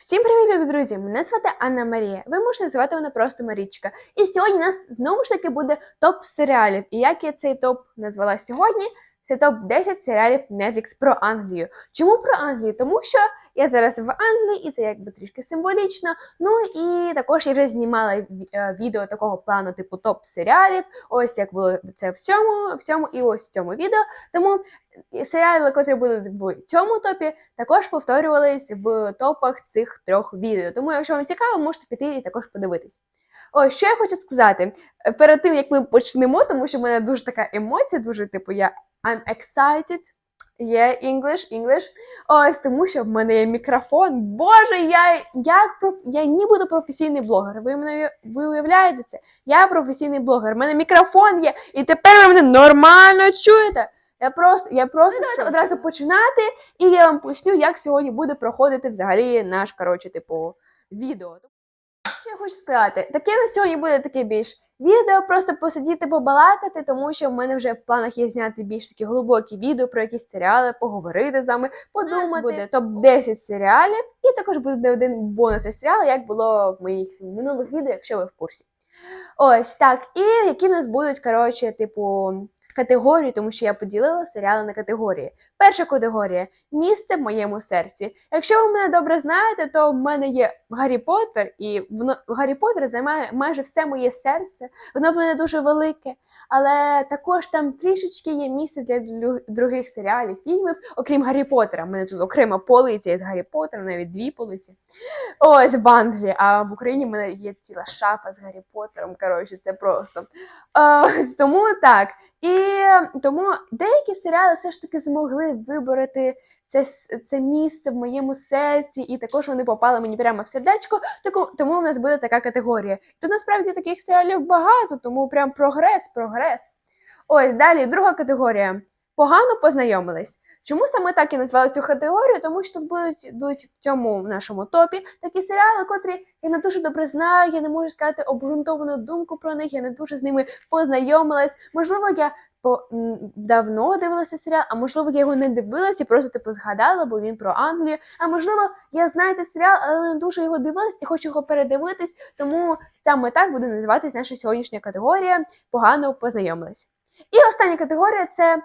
Всім привіт, любі друзі! Мене звати Анна Марія. Ви можете звати мене просто Марічка. І сьогодні у нас знову ж таки буде топ серіалів. І як я цей топ назвала сьогодні, це топ 10 серіалів Netflix про Англію. Чому про Англію? Тому що я зараз в Англії, і це якби трішки символічно. Ну і також я вже знімала е, відео такого плану, типу топ серіалів. Ось як було це в цьому, в цьому і ось в цьому відео. Тому серіали, які будуть в цьому топі, також повторювались в топах цих трьох відео. Тому, якщо вам цікаво, можете піти і також подивитись. Ось що я хочу сказати Е, перед тим, як ми почнемо, тому що в мене дуже така емоція, дуже типу я I'm excited. Є English, English. Ось тому, що в мене є мікрофон. Боже, я проф... я нібито професійний блогер. Ви мене ви уявляєте це? Я професійний блогер. У мене мікрофон є, і тепер ви мене нормально чуєте. Я просто, я просто давайте одразу починати, і я вам поясню, як сьогодні буде проходити взагалі наш, коротше, типу, відео. Що я хочу сказати? Таке на сьогодні буде таке більш відео, просто посидіти, побалакати, тому що в мене вже в планах є зняти більш такі глибокі відео про якісь серіали, поговорити з вами, подумати. Буде топ 10 серіалів, і також буде один бонусний серіал, як було в моїх минулих відео, якщо ви в курсі. Ось так. І які в нас будуть, коротше, типу, категорії, тому що я поділила серіали на категорії. Перша категорія місце в моєму серці. Якщо ви мене добре знаєте, то в мене є Гаррі Поттер, і воно Гаррі Поттер займає майже все моє серце. Воно в мене дуже велике. Але також там трішечки є місце для других серіалів, фільмів, окрім Гаррі Поттера. У мене тут окрема полиця з Гаррі Поттером, навіть дві полиці. Ось в Англії, а в Україні в мене є ціла шафа з Гаррі Поттером. Коротше, це просто. Ось, тому так. І тому деякі серіали все ж таки змогли вибороти це, це місце в моєму серці, і також вони попали мені прямо в сердечко. Тому у нас буде така категорія. Тут насправді таких серіалів багато, тому прям прогрес, прогрес. Ось далі, друга категорія. Погано познайомились. Чому саме так і назвали цю категорію? Тому що тут будуть йдуть в цьому нашому топі такі серіали, котрі я не дуже добре знаю, я не можу сказати обґрунтовану думку про них, я не дуже з ними познайомилась. Можливо, я по давно дивилася серіал, а можливо, я його не дивилася і просто типу згадала, бо він про Англію. А можливо, я знаю цей серіал, але не дуже його дивилась і хочу його передивитись. Тому саме так буде називатись наша сьогоднішня категорія погано познайомилась. І остання категорія це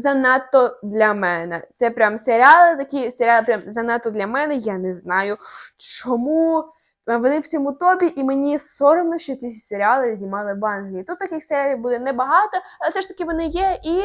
занадто для мене. Це прям серіали, такі серіали прям занадто для мене. Я не знаю чому. Вони в цьому топі, і мені соромно, що ці серіали знімали в Англії. Тут таких серіалів буде небагато, але все ж таки вони є. І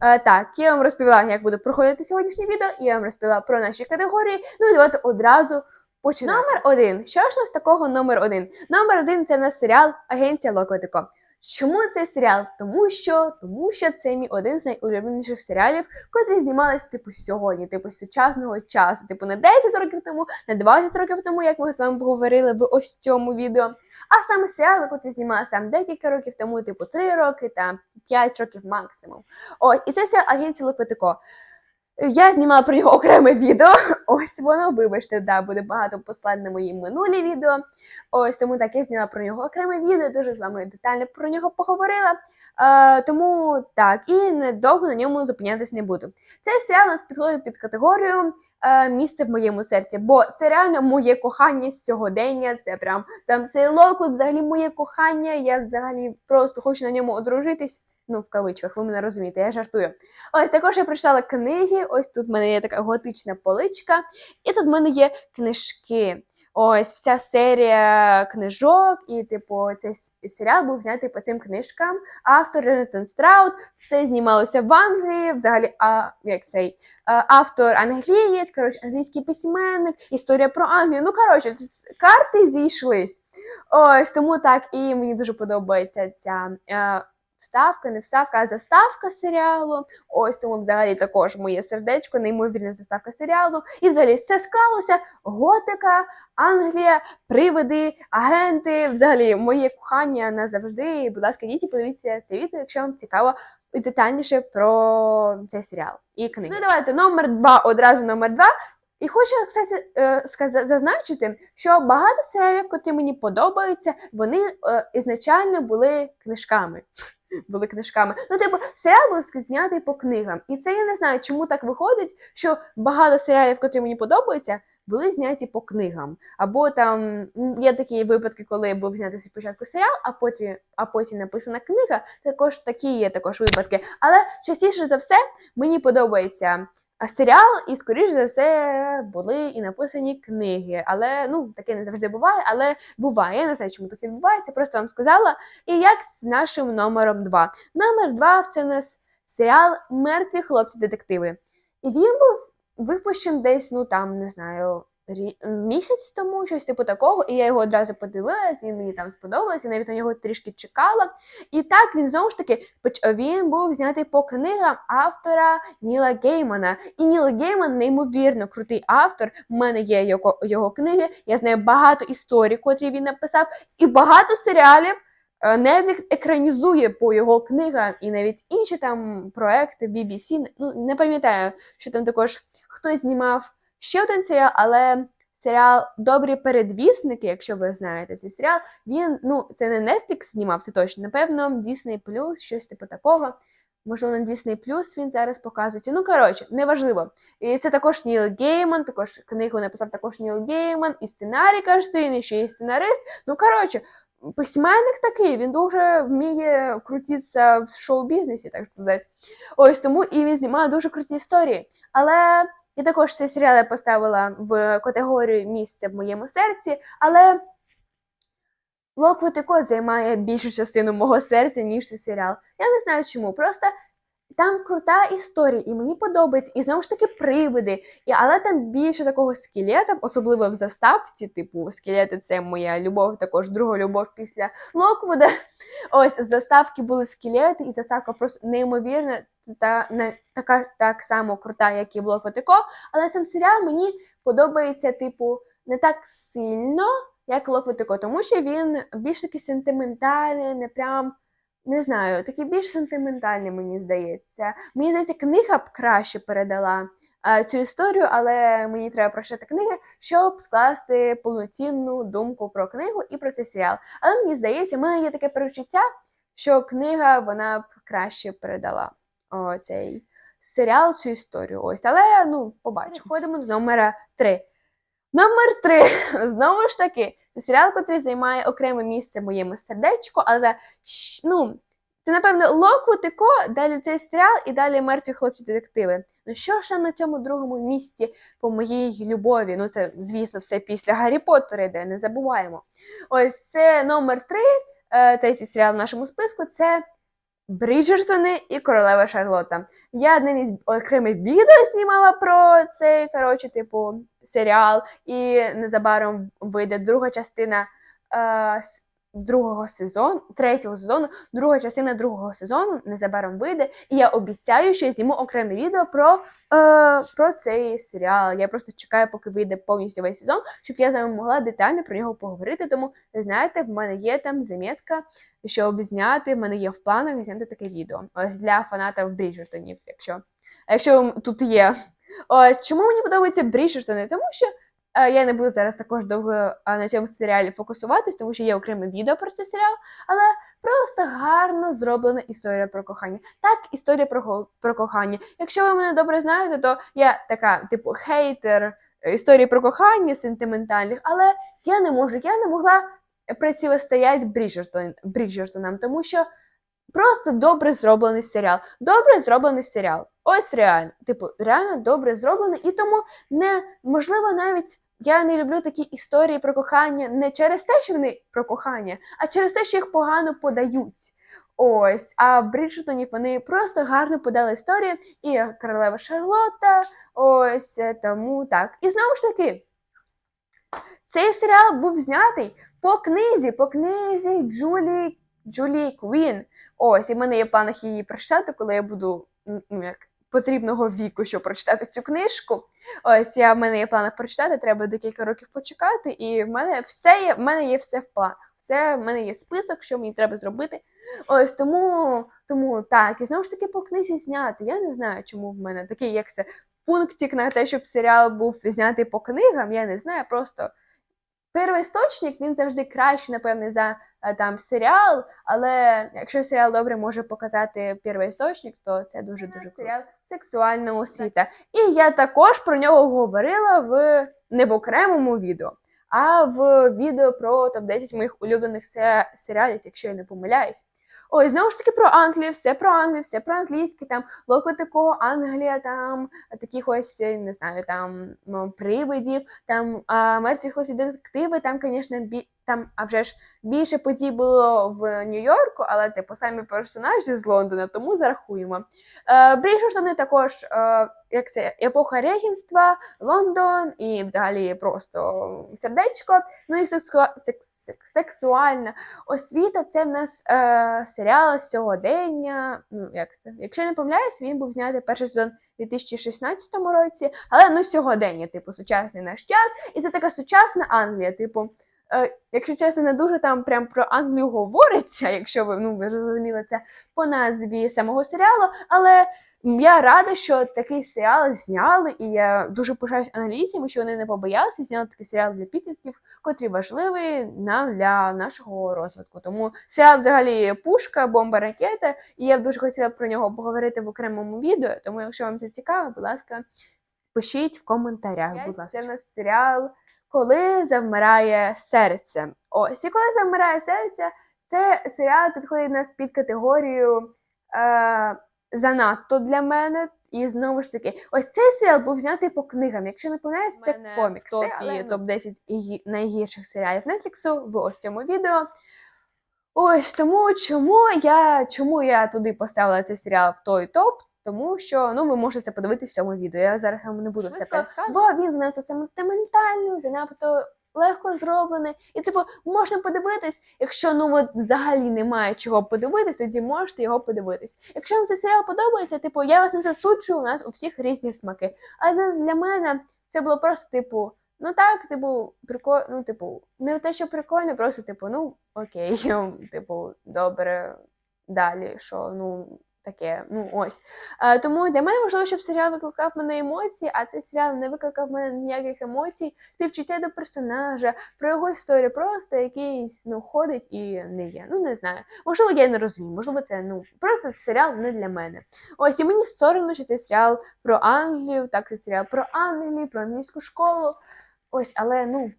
е, так, я вам розповіла, як буде проходити сьогоднішнє відео, і я вам розповіла про наші категорії. Ну і давайте одразу починати. Номер один. Що ж у нас такого номер один? Номер один це у нас серіал Агенція Локотико. Чому цей серіал? Тому що, тому що це мій один з найулюбленіших серіалів, котрі знімались типу сьогодні, типу сучасного часу, типу не 10 років тому, не 20 років тому, як ми з вами поговорили в ось цьому відео. А саме серіали, котрі знімалися там декілька років тому, типу 3 роки та 5 років максимум. Ось, і це серіал Агенція Лопетико. Я знімала про нього окреме відео. Ось воно, вибачте, да, буде багато послань на мої минулі відео. Ось тому так я зняла про нього окреме відео, дуже з вами детально про нього поговорила. Е, тому так, і недовго на ньому зупинятись не буду. Цей серіал нас підходить під категорію е, місце в моєму серці, бо це реально моє кохання з сьогодення. Це прям там цей локут, взагалі моє кохання. Я взагалі просто хочу на ньому одружитись. Ну, в кавичках, ви мене розумієте, я жартую. Ось також я прочитала книги. Ось тут в мене є така готична поличка, і тут в мене є книжки. Ось вся серія книжок, і, типу, цей серіал був знятий по цим книжкам. Автор Джонатан Страут, все знімалося в Англії. Взагалі, а як цей автор англієць, коротше, англійський письменник, історія про Англію. Ну, коротше, карти зійшлись. Ось тому так, і мені дуже подобається ця. Вставка, не вставка, а заставка серіалу. Ось тому взагалі також моє сердечко, неймовірна заставка серіалу. І взагалі все склалося. Готика, Англія, привиди, агенти. Взагалі, моє кохання назавжди. Будь ласка, йдіть і подивіться це відео, якщо вам цікаво і детальніше про цей серіал і книги. Ну давайте номер два, одразу номер два. І хочу кстати, е, зазначити, що багато серіалів, які мені подобаються, вони е, ізначально були книжками. Були книжками. Ну, типу, серіал був знятий по книгам. І це я не знаю, чому так виходить, що багато серіалів, які мені подобаються, були зняті по книгам. Або там є такі випадки, коли був знятий спочатку серіал, а потім, а потім написана книга. Також такі є також випадки. Але частіше за все мені подобається серіал, і скоріш за все були і написані книги. Але ну таке не завжди буває, але буває. Я не знаю, чому таке відбувається. Просто вам сказала. І як з нашим номером два. Номер два це у нас серіал Мертві хлопці-детективи. І він був випущений десь, ну там, не знаю, місяць тому, щось типу такого, і я його одразу подивилась, він мені там сподобався, навіть на нього трішки чекала. І так він знову ж таки він був знятий по книгам автора Ніла Геймана. І Ніл Гейман неймовірно крутий автор. У мене є його, його книги, я знаю багато історій, котрі він написав, і багато серіалів. Е, Netflix екранізує по його книгам і навіть інші там проекти BBC, ну не пам'ятаю, що там також хтось знімав ще один серіал, але серіал Добрі передвісники, якщо ви знаєте цей серіал, він ну це не Netflix знімав, це точно. Напевно, Disney+, щось типу такого. Можливо, на Disney Plus він зараз показується. Ну, коротше, неважливо. І це також Ніл Гейман, також книгу написав також Ніл Гейман, і сценарій, кажеться, він і ще є сценарист. Ну, коротше, письменник такий, він дуже вміє крутитися в шоу-бізнесі, так сказати. Ось тому і він знімає дуже круті історії. Але я також цей серіал я поставила в категорію місце в моєму серці, але Локвіт і займає більшу частину мого серця, ніж цей серіал. Я не знаю чому. Просто там крута історія, і мені подобається, і знову ж таки привиди. І, але там більше такого скелета, особливо в заставці, типу скелети це моя любов, також друга любов після Локвуда. Ось заставки були скелети, і заставка просто неймовірна та не така так само крута, як і в Локвуд. Але сам серіал мені подобається, типу, не так сильно, як і тому що він більш такий сентиментальний, не прям. Не знаю, такий більш сентиментальний, мені здається. Мені здається, книга б краще передала е, цю історію, але мені треба прочитати книги, щоб скласти повноцінну думку про книгу і про цей серіал. Але мені здається, в мене є таке перечуття, що книга вона б краще передала цей серіал, цю історію. Ось, але ну, побачимо. Ходимо до номера 3. Номер 3. Знову ж таки, це серіал, який займає окреме місце в моєму сердечку, але ну, це, напевно, Локвуд і далі цей серіал і далі мертві хлопці-детективи. Ну що ж на цьому другому місці по моїй любові? Ну, це, звісно, все після Гаррі Поттера йде, не забуваємо. Ось це номер 3, е, третій серіал в нашому списку це Бріджертони і Королева Шарлотта. Я навіть окреме відео знімала про цей, коротше, типу, серіал, і незабаром вийде друга частина е, другого сезону, третього сезону, друга частина другого сезону незабаром вийде. І я обіцяю, що я зніму окреме відео про, е, про цей серіал. Я просто чекаю, поки вийде повністю весь сезон, щоб я з вами могла детально про нього поговорити. Тому, знаєте, в мене є там замітка, щоб зняти, в мене є в планах зняти таке відео. Ось для фанатів Бріджертонів, якщо, якщо тут є. Ось, чому мені подобаються Бріджертони? Тому що я не буду зараз також довго е, на цьому серіалі фокусуватись, тому що є окреме відео про цей серіал, але просто гарно зроблена історія про кохання. Так, історія про, про кохання. Якщо ви мене добре знаєте, то я така, типу, хейтер е, історії про кохання сентиментальних, але я не можу, я не могла противостоять Бріджертон, Бріджертонам, тому що просто добре зроблений серіал. Добре зроблений серіал. Ось реально. Типу, реально добре зроблений, і тому не можливо навіть. Я не люблю такі історії про кохання не через те, що вони про кохання, а через те, що їх погано подають. Ось, а в Бріджертоні вони просто гарно подали історію, і королева Шарлотта, ось тому так. І знову ж таки, цей серіал був знятий по книзі, по книзі Джулі, Джулі Квін. Ось, і в мене є в планах її прочитати, коли я буду ну, як, потрібного віку, щоб прочитати цю книжку. Ось я в мене є планах прочитати, треба декілька років почекати, і в мене все є, в мене є все в планах. Все, в мене є список, що мені треба зробити. Ось тому, тому так, і знову ж таки по книзі зняти. Я не знаю, чому в мене такий, як це, пунктик на те, щоб серіал був знятий по книгам, я не знаю, просто первоісточник він завжди краще, напевне, за е, там серіал, але якщо серіал добре може показати первоісточник, то це дуже дуже круто. Сексуальна освіта. І я також про нього говорила в не в окремому відео, а в відео про топ-10 моїх улюблених се- серіалів, якщо я не помиляюсь. Ой, знову ж таки про Англію, все про Англію, все про англійське, там Локотико, Англія, там таких ось, не знаю, там ну, привидів, там мертві хлопці детективи, там, звісно, бі... там, а вже ж більше подій було в Нью-Йорку, але типу самі персонажі з Лондона, тому зарахуємо. Е, Бріджертони також, е, як це, епоха регінства, Лондон і взагалі просто сердечко. Ну і секс... секс- сексуальна освіта це в нас е, серіал сьогодення. Ну, як це? Якщо не помиляюсь, він був знятий перший сезон у 2016 році, але ну сьогодення, типу, сучасний наш час, і це така сучасна Англія, типу. Е, якщо чесно, не дуже там прям про Англію говориться, якщо ви ну ви зрозуміли це по назві самого серіалу, але я рада, що такий серіал зняли, і я дуже пишаюсь англійцями, що вони не побоялися зняти такий серіал для підлітків, котрий важливий нам для нашого розвитку. Тому серіал взагалі пушка, бомба, ракета, і я б дуже хотіла про нього поговорити в окремому відео. Тому, якщо вам це цікаво, будь ласка, пишіть в коментарях. Будь ласка, це в нас серіал Коли завмирає серце. Ось і коли завмирає серце, це серіал підходить нас під категорію е, занадто для мене. І знову ж таки, ось цей серіал був знятий по книгам. Якщо не помиляюсь, це комікси, в топі але топ 10 найгірших серіалів Нетфліксу в ось цьому відео. Ось тому, чому я чому я туди поставила цей серіал в той топ? Тому що ну ви можете це подивитися в цьому відео. Я зараз вам не буду все Швидко пересказувати, бо він занадто сентиментальний, занадто легко зроблений. І типу можна подивитись, якщо ну от взагалі немає чого подивитись, тоді можете його подивитись. Якщо вам цей серіал подобається, типу я вас не засуджую, у нас у всіх різні смаки. Але для мене це було просто типу. Ну так, типу, прикольно, ну, типу, не те, що прикольно, просто, типу, ну, окей, типу, добре, далі, що, ну, таке, ну ось. Е, тому для мене важливо, щоб серіал викликав мене емоції, а цей серіал не викликав мене ніяких емоцій, співчуття до персонажа, про його історію, просто якийсь ну, ходить і не є. Ну, не знаю. Можливо, я не розумію, можливо, це ну, просто серіал не для мене. Ось, і мені соромно, що цей серіал про Англію, так це серіал про Англію, про англійську школу. Ось, але ну.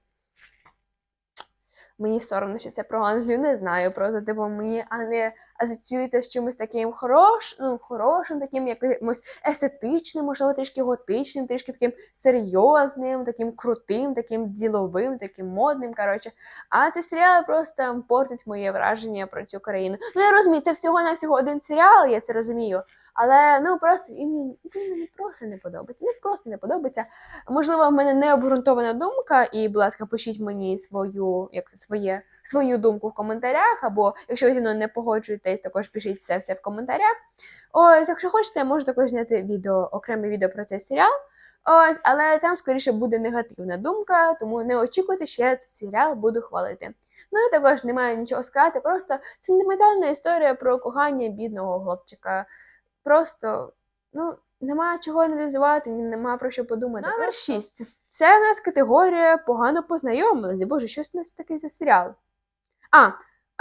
Мені соромно, що це про Англію, не знаю. Просто типу мені Англія асоціюється з чимось таким хорош, ну, хорошим, таким якимось естетичним, можливо, трішки готичним, трішки таким серйозним, таким крутим, таким діловим, таким модним. коротше. А цей серіал просто портить моє враження про цю країну. Ну я розумію, це всього на всього один серіал, я це розумію. Але ну просто мені, мені просто не подобається. Не просто не подобається. Можливо, в мене не обґрунтована думка, і, будь ласка, пишіть мені свою, як це своє, свою думку в коментарях, або якщо ви зі мною не погоджуєтесь, також пишіть це все в коментарях. Ось, якщо хочете, я можу також зняти відео, окреме відео про цей серіал. Ось, але там скоріше буде негативна думка, тому не очікуйте, що я цей серіал буду хвалити. Ну і також немає нічого сказати, просто сентиментальна історія про кохання бідного хлопчика. Просто, ну, немає чого аналізувати, ні- нема про що подумати. Номер 6. Це в нас категорія погано познайомились. Боже, що ж у нас таке за серіал? А,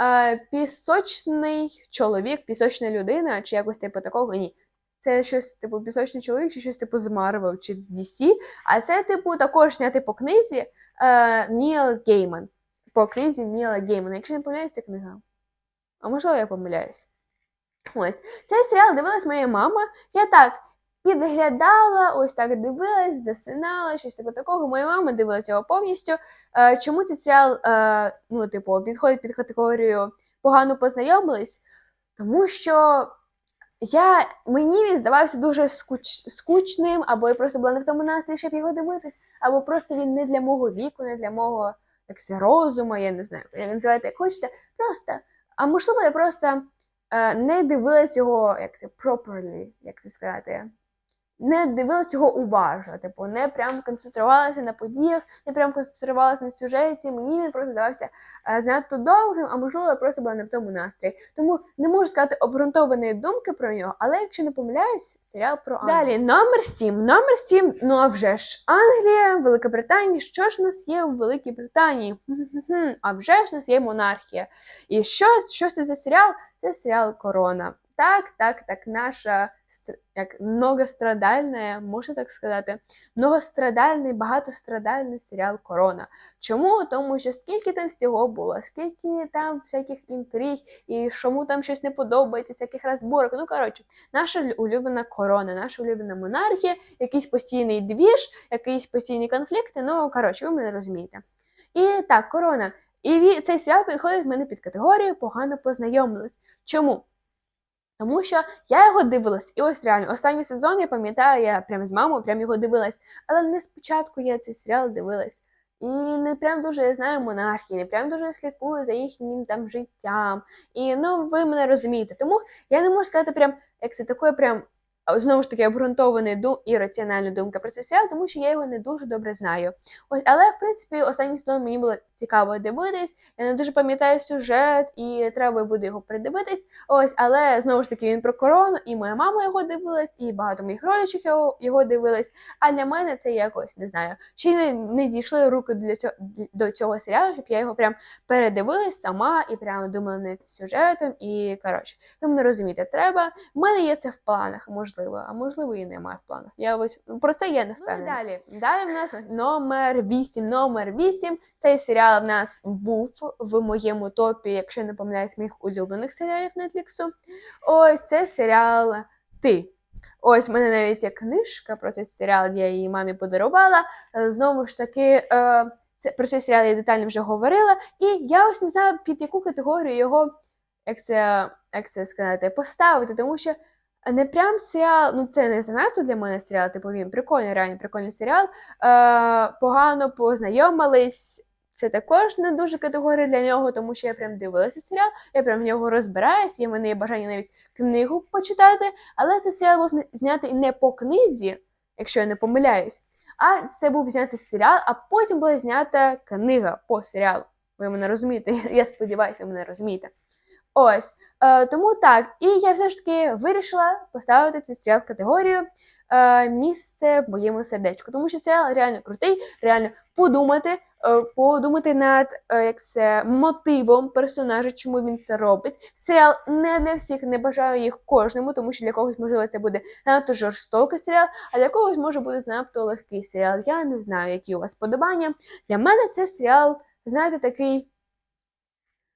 е, пісочний чоловік, пісочна людина, чи якось типу такого. Ні. Це щось типу пісочний чоловік, чи щось типу з Marvel чи DC. А це, типу, також знятий по книзі е, Ніл Гейман. По книзі Ніла Геймана. Якщо не помиляюсь, це книга. А можливо, я помиляюсь. Ось. Цей серіал дивилась моя мама. Я так підглядала, ось так дивилась, засинала, щось типу такого. Моя мама дивилася його повністю. Е, чому цей серіал, е, ну, типу, підходить під категорію погано познайомились? Тому що я, мені він здавався дуже скуч, скучним, або я просто була не в тому настрої, щоб його дивитись, або просто він не для мого віку, не для мого як розуму, я не знаю, як називаєте, як хочете. Просто, а можливо, я просто не дивилась його, як це properly, як це сказати. Не дивилась його уважно, типу, не прям концентрувалася на подіях, не прям концентрувалася на сюжеті. Мені він просто здавався е, занадто довгим, а можливо, я просто була не в тому настрої. Тому не можу сказати обґрунтованої думки про нього, але якщо не помиляюсь, серіал про Англію. Далі, номер 7. Номер 7, ну а вже ж Англія, Велика Британія. Що ж у нас є у Великій Британії? А вже ж у нас є монархія. І що, що це за серіал? Це серіал Корона. Так, так, так, наша як многострадальне, можна так сказати, многострадальний, багатострадальний серіал Корона. Чому? Тому що скільки там всього було, скільки там всяких інтриг, і чому там щось не подобається, всяких розборок. Ну коротше, наша улюблена корона, наша улюблена монархія, якийсь постійний двіж, якісь постійні конфлікти. Ну коротше, ви мене розумієте. І так, корона. І цей серіал підходить в мене під категорію погано познайомились. Чому? Тому що я його дивилась, і ось реально останній сезон я пам'ятаю, я прям з мамою прям його дивилась. Але не спочатку я цей серіал дивилась. І не прям дуже я знаю монархії, не прям дуже слідкую за їхнім там життям. І ну ви мене розумієте. Тому я не можу сказати, прям як це таке прям знову ж таки обґрунтований дум і раціональна думка про цей серіал, тому що я його не дуже добре знаю. Ось, але в принципі останній сезон мені було цікаво дивитись. Я не дуже пам'ятаю сюжет, і треба буде його придивитись. Ось, але знову ж таки він про корону, і моя мама його дивилась, і багато моїх родичів його, його дивились. А для мене це якось не знаю. Ще не, не дійшли руки для цього до цього серіалу, щоб я його прям передивилась сама і прямо думала над сюжетом. І коротше, ви мене розумієте, треба. У мене є це в планах, можливо, а можливо і немає в планах. Я ось про це я не Ну і далі. Далі в нас номер 8. Номер 8. Цей серіал в нас був в моєму топі, якщо не помиляюсь, моїх улюблених серіалів Нетфліксу. Ось це серіал Ти. Ось в мене навіть є книжка про цей серіал, я її мамі подарувала. Знову ж таки, е, це, про цей серіал я детально вже говорила. І я ось не знала, під яку категорію його, як це, як це сказати, поставити, тому що не прям серіал, ну це не занадто для мене серіал, типу він прикольний, реально прикольний серіал. Е, погано познайомились. Це також не дуже категорія для нього, тому що я прям дивилася серіал, я прям в нього розбираюсь, і в мене є бажання навіть книгу почитати. Але цей серіал був знятий не по книзі, якщо я не помиляюсь, а це був знятий серіал, а потім була знята книга по серіалу. Ви мене розумієте? Я сподіваюся, ви мене розумієте. Ось. Е, тому так. І я все ж таки вирішила поставити цей серіал в категорію е, місце в моєму сердечку. Тому що серіал реально крутий, реально подумати, е, подумати над е, як це, мотивом персонажа, чому він це робить. Серіал не для всіх, не бажаю їх кожному, тому що для когось, можливо, це буде надто жорстокий серіал, а для когось може бути занадто легкий серіал. Я не знаю, які у вас подобання. Для мене це серіал, знаєте, такий.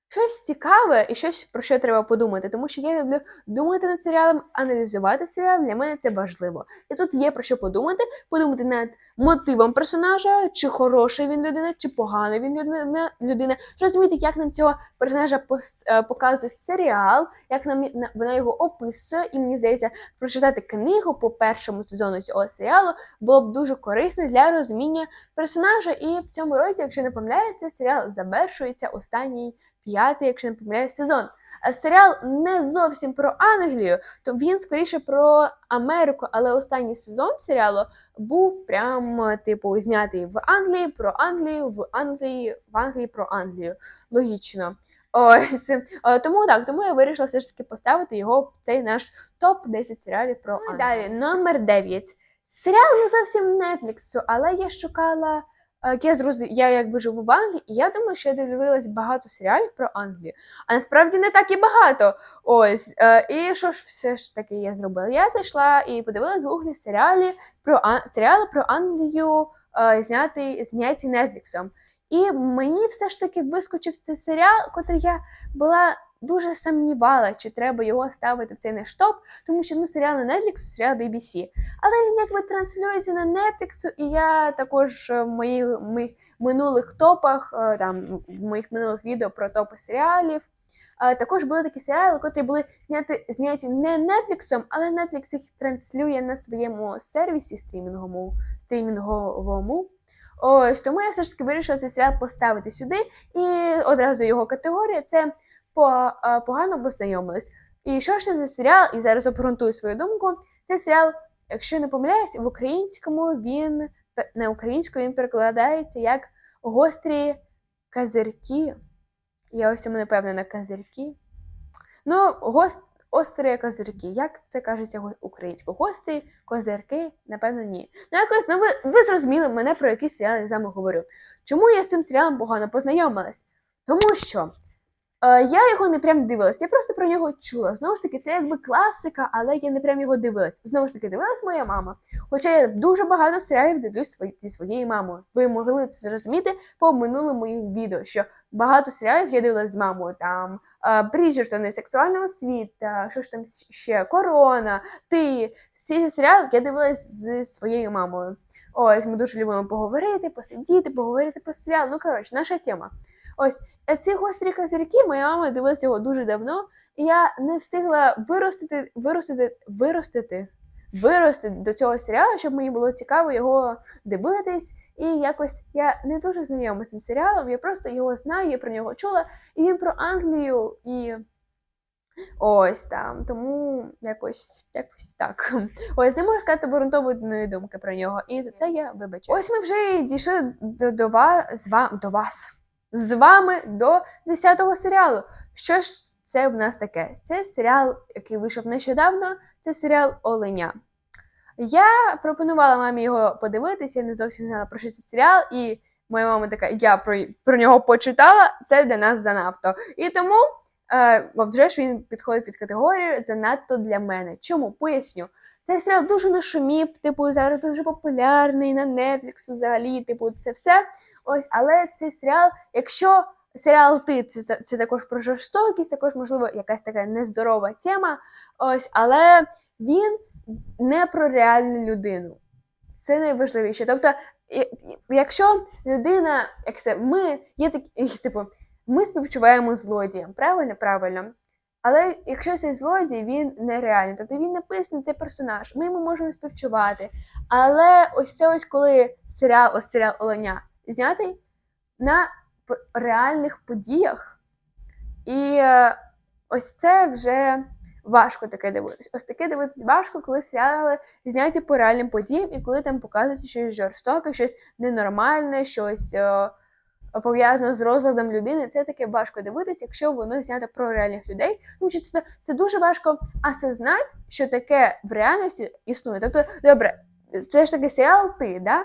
Щось цікаве і щось про що треба подумати, тому що я люблю думати над серіалом, аналізувати серіал. Для мене це важливо. І тут є про що подумати, подумати над мотивом персонажа, чи хороший він людина, чи поганий він людина, людина. Зрозуміти, як нам цього персонажа е, показує серіал, як нам вона його описує. І мені здається, прочитати книгу по першому сезону цього серіалу було б дуже корисно для розуміння персонажа. І в цьому році, якщо не помиляюся, серіал завершується останній п'ятий, якщо не помиляюсь, сезон. А серіал не зовсім про Англію, то він скоріше про Америку, але останній сезон серіалу був прям типу знятий в Англії про Англію, в Англії, в Англії про Англію. Логічно. Ось Е, тому так, тому я вирішила все ж таки поставити його в цей наш топ 10 серіалів про Англію. Далі, номер 9. Серіал не зовсім Netflix, але я шукала. Е, Я зроз... я якби живу в Англії, і я думаю, що я дивилась багато серіалів про Англію. А насправді не так і багато. Ось. Е, і що ж все ж таки я зробила? Я зайшла і подивилась в гуглі серіалі про серіали про Англію, е, зняті, зняті Нетфліксом. І мені все ж таки вискочив цей серіал, котрий я була дуже сумнівала, чи треба його ставити в цей наш топ, тому що ну серіал не Netflix, серіал BBC. Але він якби транслюється на Netflix, і я також е, в моїх, моїх минулих топах, е, там в моїх минулих відео про топи серіалів. е, Також були такі серіали, які були зняті, зняті не Netflix, але Netflix їх транслює на своєму сервісі стрімінговому. стрімінговому. Ось тому я все ж таки вирішила цей серіал поставити сюди, і одразу його категорія це погано познайомились. І що це за серіал? І зараз обґрунтую свою думку. Цей серіал, якщо не помиляюсь, в українському він на українську він перекладається як гострі козирки. Я ось цьому не певна козирки. Ну, гост, острі козирки. Як це кажеться го- українською? Гострі козирки, напевно, ні. Ну, якось, ну ви, ви зрозуміли мене, про який серіал я вами говорю. Чому я з цим серіалом погано познайомилась? Тому що Е, я його не прям дивилась, я просто про нього чула. Знову ж таки, це якби класика, але я не прям його дивилась. Знову ж таки, дивилась моя мама. Хоча я дуже багато серіалів дивлюсь зі своєю мамою. Ви могли це зрозуміти по минулому відео, що багато серіалів я дивилась з мамою. Там е, Бріджертони, сексуального світа, що ж там ще, Корона, ти. Ці серіали я дивилась з своєю мамою. Ось ми дуже любимо поговорити, посидіти, поговорити про серіал. Ну коротше, наша тема. Ось е, ці гострі козирки, моя мама дивилася його дуже давно, і я не встигла виростити, виростити, виростити, виростити до цього серіалу, щоб мені було цікаво його дивитись. І якось я не дуже знайома з цим серіалом, я просто його знаю, я про нього чула, і він про Англію і. Ось там, тому якось якось так. Ось не можу сказати обґрунтованої думки про нього. І за це я вибачу. Ось ми вже дійшли до, до вас з вам до вас з вами до 10-го серіалу. Що ж це в нас таке? Це серіал, який вийшов нещодавно, це серіал Оленя. Я пропонувала мамі його подивитися, я не зовсім знала про що це серіал, і моя мама така, я про про нього почитала, це для нас занадто. І тому е, вже ж він підходить під категорію занадто для мене. Чому? Поясню. Цей серіал дуже нашумів, типу, зараз дуже популярний на Netflix взагалі, типу, це все. Ось, але цей серіал, якщо серіал ти це, це також про жорстокість, також, можливо, якась така нездорова тема. Ось, але він не про реальну людину. Це найважливіше. Тобто, якщо людина, як це, ми є такі, типу, ми співчуваємо злодіям, правильно? Правильно. Але якщо цей злодій, він нереальний, тобто він написаний цей персонаж, ми йому можемо співчувати. Але ось це ось коли серіал, ось серіал Оленя знятий на реальних подіях. І е, ось це вже важко таке дивитися. Ось таке дивитися важко, коли серіали зняті по реальним подіям, і коли там показується щось жорстоке, щось ненормальне, щось е, пов'язане з розладом людини. Це таке важко дивитися, якщо воно знято про реальних людей. Тому що це, це дуже важко осознати, що таке в реальності існує. Тобто, добре, це ж таки серіал ти, да?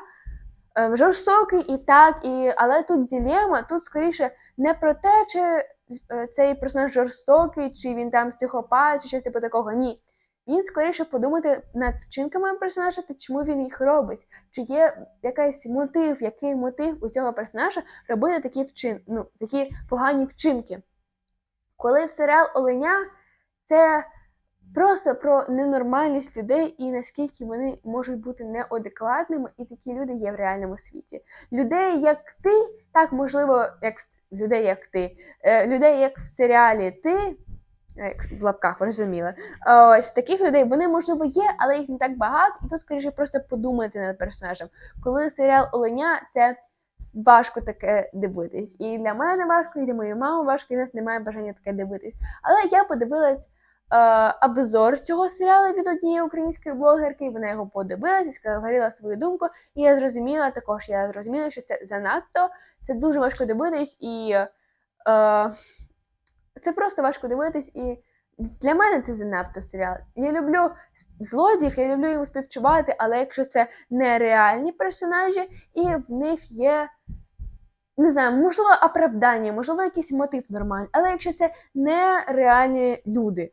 Ем, жорстокий і так, і... але тут ділема, тут скоріше не про те, чи е, цей персонаж жорстокий, чи він там психопат, чи щось типу такого. Ні. Він скоріше подумати над вчинками персонажа та чому він їх робить. Чи є якийсь мотив, який мотив у цього персонажа робити такі вчин... ну, такі погані вчинки. Коли в серіал Оленя це Просто про ненормальність людей і наскільки вони можуть бути неадекватними, і такі люди є в реальному світі. Людей, як ти, так можливо, як людей, як ти, е, людей, як в серіалі ти. Як в лапках, ви розуміли. Ось таких людей вони, можливо, є, але їх не так багато, і тут, скоріше, просто подумати над персонажем. Коли серіал Оленя, це важко таке дивитись. І для мене важко, і для моєї мами важко, і в нас немає бажання таке дивитись. Але я подивилась Е, обзор цього серіалу від однієї української блогерки, вона його подивилася, сказала свою думку, і я зрозуміла також, я зрозуміла, що це занадто, це дуже важко дивитись, і е, це просто важко дивитись, і для мене це занадто серіал. Я люблю злодіїв, я люблю їм співчувати, але якщо це нереальні персонажі, і в них є. Не знаю, можливо, оправдання, можливо, якийсь мотив нормальний, але якщо це нереальні люди,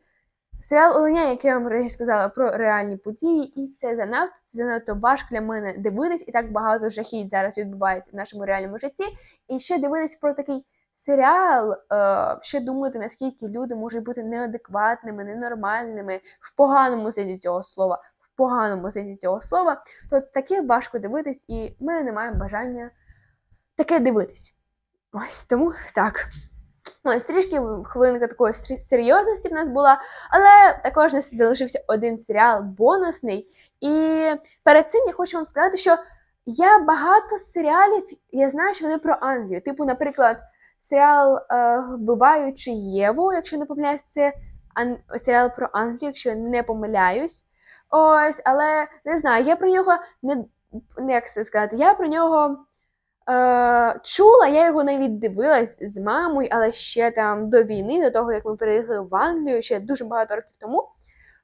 Серіал Оленя, який я вам раніше сказала про реальні події, і це занадто це занадто важко для мене дивитись, і так багато жахіть зараз відбувається в нашому реальному житті. І ще дивитись про такий серіал, е, ще думати, наскільки люди можуть бути неадекватними, ненормальними, в поганому сенсі цього слова, в поганому сенсі цього слова, то таке важко дивитись, і ми не маємо бажання таке дивитись. Ось тому так. Ось трішки хвилинка такої серйозності в нас була, але також нас залишився один серіал бонусний. І перед цим я хочу вам сказати, що я багато серіалів, я знаю, що вони про Англію. Типу, наприклад, серіал е, Вбиваючи Єву, якщо не помиляюсь, це серіал про Англію, якщо не помиляюсь. Ось, але не знаю, я про нього не як це сказати, я про нього. Е, Чула, я його навіть дивилась з мамою, але ще там до війни, до того, як ми переїхали в Англію, ще дуже багато років тому.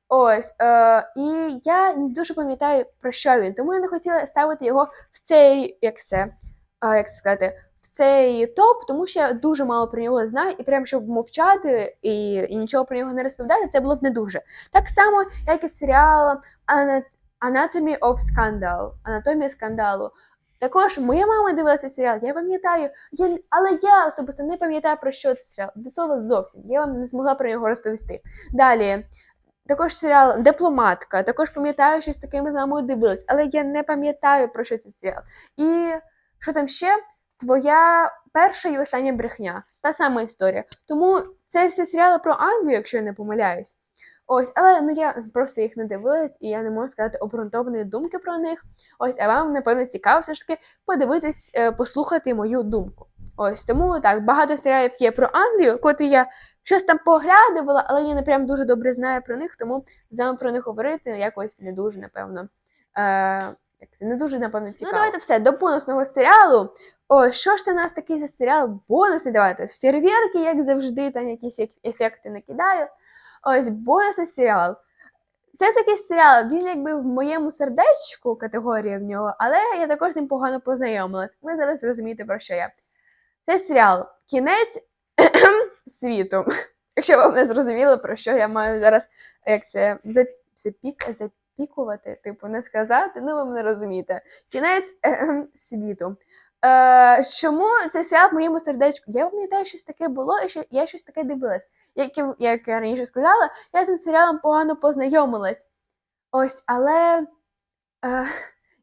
Ось, е, І я дуже пам'ятаю, про що він, тому я не хотіла ставити його в цей, як це, е, як це сказати, в цей топ, тому що я дуже мало про нього знаю, і прям щоб мовчати і, і нічого про нього не розповідати, це було б не дуже. Так само, як і серіал Anatomy of Scandal, Анатомія скандалу. Також моя мама дивилася серіал, я пам'ятаю, я, але я особисто не пам'ятаю про що це серіал. До слова зовсім. Я вам не змогла про нього розповісти. Далі. Також серіал Дипломатка. Також пам'ятаю, що з такими з мамою дивилась, але я не пам'ятаю про що це серіал. І що там ще? Твоя перша і остання брехня. Та сама історія. Тому це всі серіали про Англію, якщо я не помиляюсь. Ось, але ну я просто їх не дивилась, і я не можу сказати обґрунтованої думки про них. Ось, а вам, напевно, цікаво все ж таки подивитись, е, послухати мою думку. Ось тому так, багато серіалів є про Англію, котрі я щось там поглядувала, але я не прям дуже добре знаю про них, тому з вами про них говорити якось не дуже, напевно. Е, не дуже, напевно, цікаво. Ну, давайте все, до бонусного серіалу. О, що ж це у нас такий за серіал? Бонусний, давайте. Фейерверки, як завжди, там якісь ефекти накидаю. Ось бонусний серіал. Це такий серіал, він якби в моєму сердечку категорія в нього, але я також з ним погано познайомилась. Ви зараз зрозумієте, про що я. Це серіал Кінець світу. Якщо вам не зрозуміло, про що я маю зараз, як це, запік, запікувати, типу, не сказати, ну ви мене розумієте. Кінець ем, світу. Е, чому цей серіал в моєму сердечку? Я пам'ятаю, щось таке було, і я щось таке дивилась. Як, я- як я раніше сказала, я з цим серіалом погано познайомилась. Ось, але е,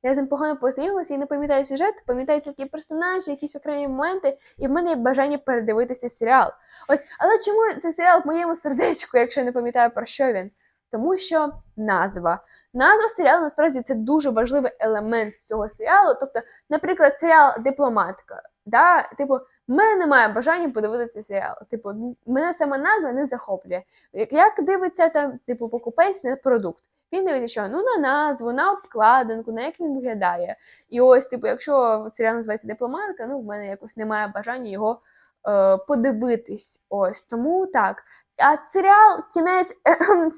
я з ним погано познайомилася і не пам'ятаю сюжет, пам'ятаю тільки персонажі, якісь окремі моменти, і в мене є бажання передивитися серіал. Ось, але чому цей серіал в моєму сердечку, якщо я не пам'ятаю про що він? Тому що назва. Назва серіалу насправді це дуже важливий елемент з цього серіалу. Тобто, наприклад, серіал Дипломатка. Да? Типу, в мене немає бажання подивитися серіал. Типу, мене сама назва не захоплює. Як- дивиться там, типу, покупець на продукт? Він дивиться, що ну на назву, на обкладинку, на як він виглядає. І ось, типу, якщо серіал називається Дипломатка, ну в мене якось немає бажання його е, подивитись. Ось тому так. А серіал Кінець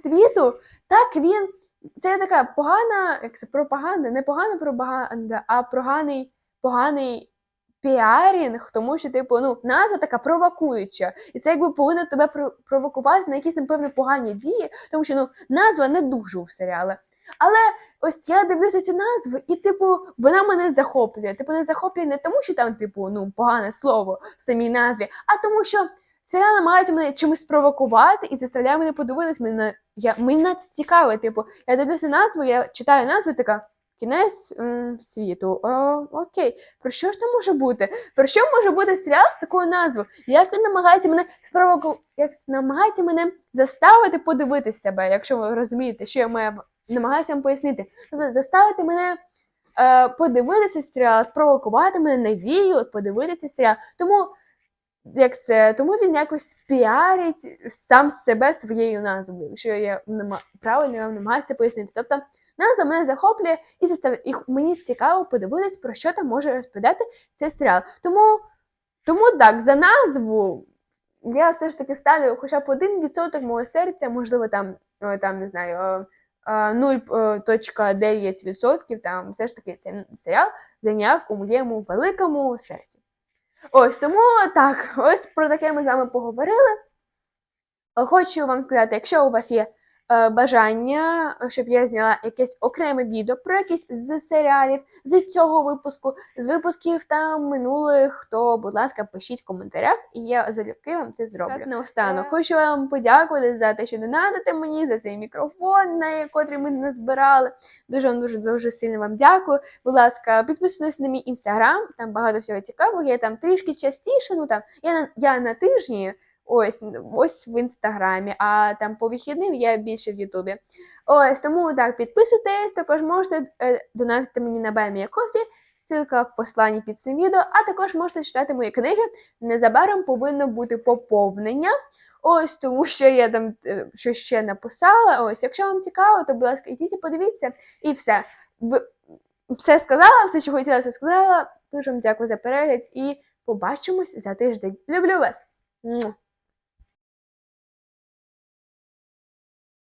світу, так він. Це така погана, як це пропаганда, не погана пропаганда, а поганий, поганий піарінг, тому що, типу, ну, назва така провокуюча. І це якби повинно тебе провокувати на якісь, напевно, погані дії, тому що ну, назва не дуже в серіалі. Але ось я дивлюся цю назву, і, типу, вона мене захоплює. Типу, не захоплює не тому, що там, типу, ну, погане слово в самій назві, а тому, що серіал намагається мене чимось провокувати і заставляє мене подивитись. Мене, я, мені це цікаво, типу, я дивлюся назву, я читаю назву, така. Кінець м, світу. О, окей. Про що ж там може бути? Про що може бути серіал з такою назвою? Як він намагається мене спровоку... як намагається мене заставити подивитись себе, якщо ви розумієте, що я маю намагаюся вам пояснити. Тобто заставити мене е, подивитися серіал, спровокувати мене навію, подивитися серіал. Тому як це, тому він якось піарить сам себе своєю назвою, якщо я правильно вам намагаюся пояснити. Тобто назва мене захоплює і заставляє, і мені цікаво подивитись, про що там може розповідати цей серіал. Тому, тому так, за назву я все ж таки ставлю хоча б один відсоток мого серця, можливо, там, там не знаю, о, о, 0,9% там все ж таки цей серіал зайняв у моєму великому серці. Ось тому так, ось про таке ми з вами поговорили. Хочу вам сказати, якщо у вас є бажання, щоб я зняла якесь окреме відео про якийсь з серіалів з цього випуску, з випусків там минулих, то, будь ласка, пишіть в коментарях, і я залюбки вам це зроблю. Так, наостанок, Е. хочу вам подякувати за те, що донатите мені, за цей мікрофон, на котрий ми назбирали. Дуже вам дуже дуже сильно вам дякую. Будь ласка, підписуйтесь на мій інстаграм, там багато всього цікавого. Я там трішки частіше, ну там я на я на тижні. Ось ось в інстаграмі, а там по вихідним я більше в Ютубі. Ось тому так, підписуйтесь, також можете е, донатити мені на Баймія Кофі, ссылка в посланні під цим відео, а також можете читати мої книги. Незабаром повинно бути поповнення. Ось тому, що я там е, що ще написала. Ось, якщо вам цікаво, то будь ласка, йдіть і подивіться, і все. Все сказала, все, що хотіла, все сказала. Дуже вам дякую за перегляд і побачимось за тиждень. Люблю вас!